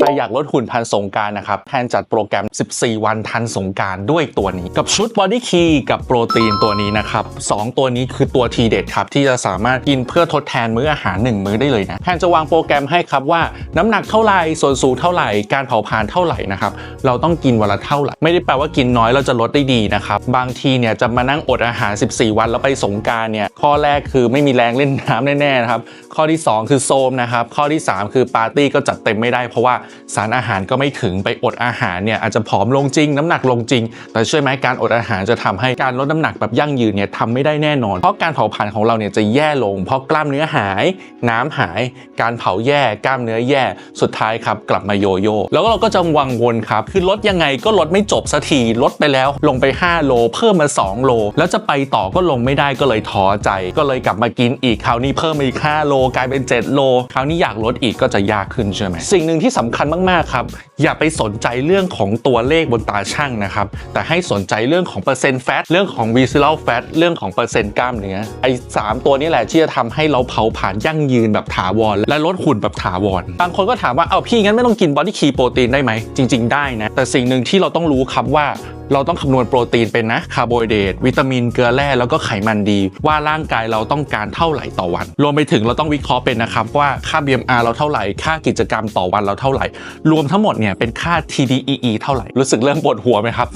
ใครอยากลดหุ่นทันสงการนะครับแทนจัดโปรแกรม 14 วันทันสงการด้วยตัวนี้ กับชุด Body Key กับโปรตีนตัวนี้นะครับสองตัวนี้คือตัวทีเด็ดครับ ที่จะสามารถกินเพื่อทดแทนมื้ออาหาร 1 มื้อได้เลยนะแทนจะวางโปรแกรมให้ครับว่าน้ำหนักเท่าไหร่ส่วนสูงเท่าไหร่การเผาผลาญเท่าไหร่นะครับเราต้องกินวันละเท่าไหร่ ไม่ได้แปลว่ากินน้อยเราจะลดได้ดีนะครับบางทีเนี่ยจะมานั่งอดอาหาร 14 วันแล้วไปสงการเนี่ยข้อแรกคือไม่มีแรงเล่นน้ำแน่ๆนะครับข้อที่ 2 คือโซมนะครับข้อที่ 3 คือปาร์ตี้ก็จัดเต็มไม่ได้เพราะว่าสารอาหารก็ไม่ถึงไปอดอาหารเนี่ยอาจจะผอมลงจริง น้ำหนักลงจริง แต่ชื่อไหมการอดอาหารจะทำให้การลดน้ำหนักแบบยั่งยืนเนี่ยทำไม่ได้แน่นอน เพราะการเผาผลาญของเราเนี่ยจะแย่ลง เพราะกล้ามเนื้อหาย น้ำหาย การเผาแย่ กล้ามเนื้อแย่สุดท้ายครับกลับมาโยโย่แล้วเราก็จะวังวนครับคือลดยังไงก็ลดไม่จบสักทีลดไปแล้ว ลงไป 5 โล เพิ่มมา 2 โล แล้วจะไปต่อก็ลงไม่ได้ก็เลยท้อใจ ก็เลยกลับมากินอีกคราวนี้เพิ่มมาอีก5โลกลายเป็น 7 โล คราวนี้อยากลดอีกก็จะยากขึ้นใช่ไหมสิ่งหนึ่งที่สำคัญมากๆครับ อย่าไปสนใจเรื่องของตัวเลขบนตาช่างนะครับ แต่ให้สนใจเรื่องของเปอร์เซ็นต์แฟต เรื่องของ visceral fat เรื่องของเปอร์เซ็นต์กล้ามเนื้อ ไอ้สามตัวนี้แหละที่จะทำให้เราเผาผ่านยั่งยืนแบบถาวร และลดหุ่นแบบถาวร บางคนก็ถามว่า เอาพี่งั้นไม่ต้องกินบอดี้คีโปรตีนได้ไหม จริง ๆ ได้นะ แต่สิ่งหนึ่งที่เราต้องรู้ครับว่าเราต้องคำนวณโปรตีนเป็นนะคาร์โบไฮเดรตวิตามินเกลือแร่แล้วก็ไขมันดี ว่าร่างกายเราต้องการเท่าไหร่ต่อวัน รวมไปถึงเราต้องวิเคราะห์เป็นนะครับว่าค่า BMR เราเท่าไหร่ ค่ากิจกรรมต่อวันเราเท่าไหร่ รวมทั้งหมดเนี่ยเป็นค่า TDEE เท่าไหร่รู้สึกเริ่มปวดหัวไหมครับ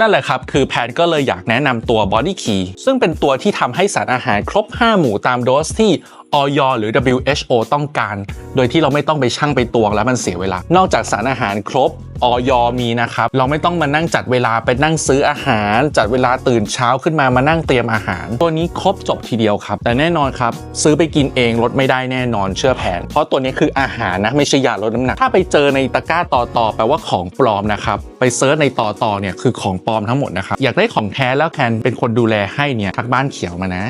นั่นแหละครับ คือแพนก็เลยอยากแนะนำตัว Body Key ซึ่งเป็นตัวที่ทำให้สารอาหารครบ 5 หมู่ตามโดสที่ออยหรือ WHO ต้องการ โดยที่เราไม่ต้องไปชั่งไปตวงแล้วมันเสียเวลา นอกจากสารอาหารครบออยมีนะครับ เราไม่ต้องมานั่งจัดเวลาไปนั่งซื้ออาหาร จัดเวลาตื่นเช้าขึ้นมามานั่งเตรียมอาหาร ตัวนี้ครบจบทีเดียวครับ แต่แน่นอนครับ ซื้อไปกินเองลดไม่ได้แน่นอนเชื่อแผน เพราะตัวนี้คืออาหารนะไม่ใช่ยาลดน้ำหนัก ถ้าไปเจอในตะกร้าต่อต่อแปลว่าของปลอมนะครับ ไปเซิร์ชในต่อต่อเนี่ยคือของของปลอมทั้งหมดนะครับอยากได้ของแท้แล้วแคนเป็นคนดูแลให้เนี่ยทักบ้านเขียวมานะ